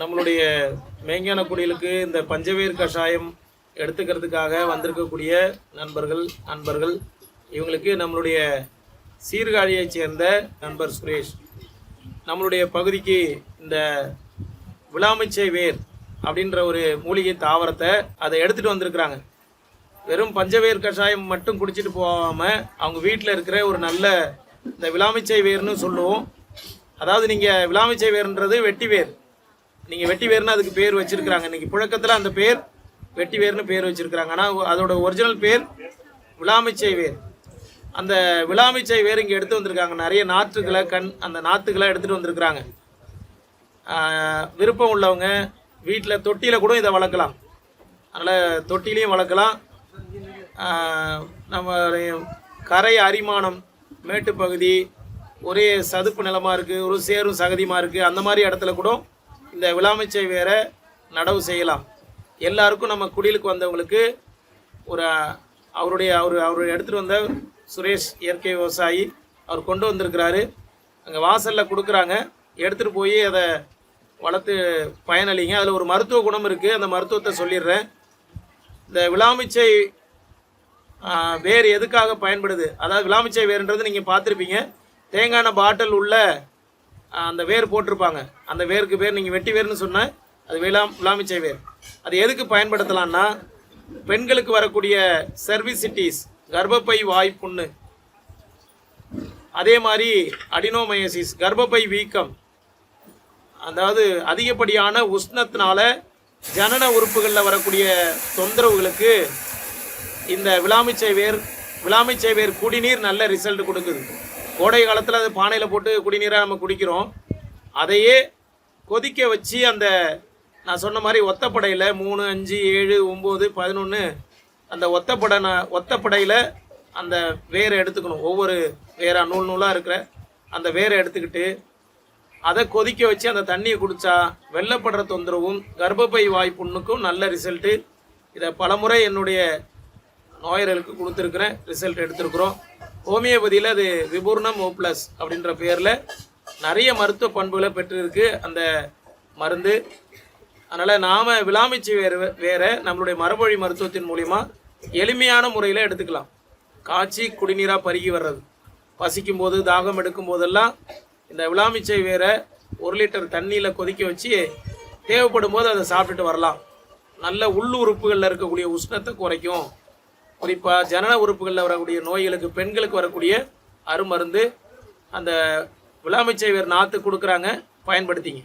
நம்மளுடைய மேங்கான குடிகளுக்கு இந்த பஞ்சவேர் கஷாயம் எடுத்துக்கிறதுக்காக வந்திருக்கக்கூடிய நண்பர்கள் நண்பர்கள் இவங்களுக்கு நம்மளுடைய சீர்காழியைச் சேர்ந்த நண்பர் சுரேஷ். நம்மளுடைய பகுதிக்கு இந்த விளாமிச்சை வேர் அப்படின்ற ஒரு மூலிகை தாவரத்தை அதை எடுத்துகிட்டு வந்திருக்கிறாங்க. வெறும் பஞ்சவேர் கஷாயம் மட்டும் குடிச்சிட்டு போகாமல் அவங்க வீட்டில் இருக்கிற ஒரு நல்ல இந்த விளாமிச்சை வேர்னு சொல்லுவோம். அதாவது நீங்கள் விளாமிச்சை வேர்ன்றது வெட்டி வேர். நீங்கள் வெட்டி வேர்னு அதுக்கு பேர் வச்சிருக்கிறாங்க. இன்றைக்கி புழக்கத்தில் அந்த பேர் வெட்டி வேர்னு பேர் வச்சுருக்குறாங்க. ஆனால் அதோட ஒரிஜினல் பேர் விளாமிச்சை வேர். அந்த விளாமிச்சை வேர் இங்கே எடுத்து வந்திருக்காங்க. நிறைய நாற்றுகளை கண் அந்த நாற்றுகளை எடுத்துகிட்டு வந்திருக்கிறாங்க. விருப்பம் உள்ளவங்க வீட்டில் தொட்டியில் கூட இதை வளர்க்கலாம். அதனால் தொட்டிலையும் வளர்க்கலாம். நம்ம கரை அரிமானம் மேட்டுப்பகுதி ஒரே சதுப்பு நிலமாக இருக்குது ஒரு சேரும் சகதியுமாக இருக்குது அந்த மாதிரி இடத்துல கூட இந்த விளாமைச்சை வேற நடவு செய்யலாம். எல்லாருக்கும் நம்ம குடிலுக்கு வந்தவங்களுக்கு ஒரு அவருடைய அவர் அவர் எடுத்துகிட்டு வந்த சுரேஷ் இயற்கை விவசாயி அவர் கொண்டு வந்திருக்கிறாரு. அங்கே வாசலில் கொடுக்குறாங்க. எடுத்துகிட்டு போய் அதை வளர்த்து பயனளிங்க. அதில் ஒரு மருத்துவ குணம் இருக்குது அந்த மருத்துவத்தை சொல்லிடுறேன். இந்த விளாமிச்சை வேர் எதுக்காக பயன்படுது? அதாவது விளாமிச்சை வேறுன்றது நீங்கள் பார்த்துருப்பீங்க. தேங்காய் பாட்டில் உள்ள அந்த வேர் போட்டிருப்பாங்க. அந்த வேருக்கு பேர் நீங்கள் வெட்டி வேர்னு சொன்ன அது விளாம் விளாமிச்சை வேர். அது எதுக்கு பயன்படுத்தலாம்னா பெண்களுக்கு வரக்கூடிய செர்விசிட்டிஸ் கர்ப்பப்பை வாய் புண்ணு. அதே மாதிரி அடினோமயசிஸ் கர்ப்பப்பை வீக்கம். அதாவது அதிகப்படியான உஷ்ணத்தினால ஜனன உறுப்புகளில் வரக்கூடிய தொந்தரவுகளுக்கு இந்த விளாமிச்சை வேர் விளாமிச்சை வேர் குடிநீர் நல்ல ரிசல்ட் கொடுக்குது. கோடை காலத்தில் அது பானையில் போட்டு குடிநீராக நம்ம குடிக்கிறோம். அதையே கொதிக்க வச்சு அந்த நான் சொன்ன மாதிரி ஒத்தப்படையில் மூணு அஞ்சு ஏழு ஒம்பது பதினொன்று அந்த ஒத்தப்படை நான் ஒத்தப்படையில் அந்த வேரை எடுத்துக்கணும். ஒவ்வொரு வேரா நூல் நூலாக இருக்கிற அந்த வேரை எடுத்துக்கிட்டு அதை கொதிக்க வச்சு அந்த தண்ணியை குடித்தா வெள்ளப்படுற தொந்தரவும் கர்ப்பப்பை வாய் புண்ணுக்கும் நல்ல ரிசல்ட்டு. இதை பலமுறை என்னுடைய நோயர்களுக்கு கொடுத்துருக்குறேன். ரிசல்ட் எடுத்திருக்கிறோம். ஹோமியோபதியில் அது விபூர்ணம் ஓ ப்ளஸ் அப்படின்ற பேரில் நிறைய மருத்துவ பண்புகளை பெற்றிருக்கு. அந்த மருந்து அதனால் நாம் விளாமிச்சு வேறு வேறு நம்மளுடைய மரபொழி மருத்துவத்தின் மூலிமா எளிமையான முறையில் எடுத்துக்கலாம். காய்ச்சி குடிநீராக பருகி வர்றது. பசிக்கும் போது தாகம் எடுக்கும் போதெல்லாம் இந்த விளாமிச்சை வேற ஒரு லிட்டர் தண்ணியில் கொதிக்க வச்சு தேவைப்படும் போது அதை சாப்பிட்டுட்டு வரலாம். நல்ல உள்ளுறுப்புகளில் இருக்கக்கூடிய உஷ்ணத்தை குறைக்கும். குறிப்பாக ஜனன உறுப்புகளில் வரக்கூடிய நோய்களுக்கு பெண்களுக்கு வரக்கூடிய அருமருந்து அந்த விளாமிச்சை நாற்று கொடுக்குறாங்க. பயன்படுத்திங்க.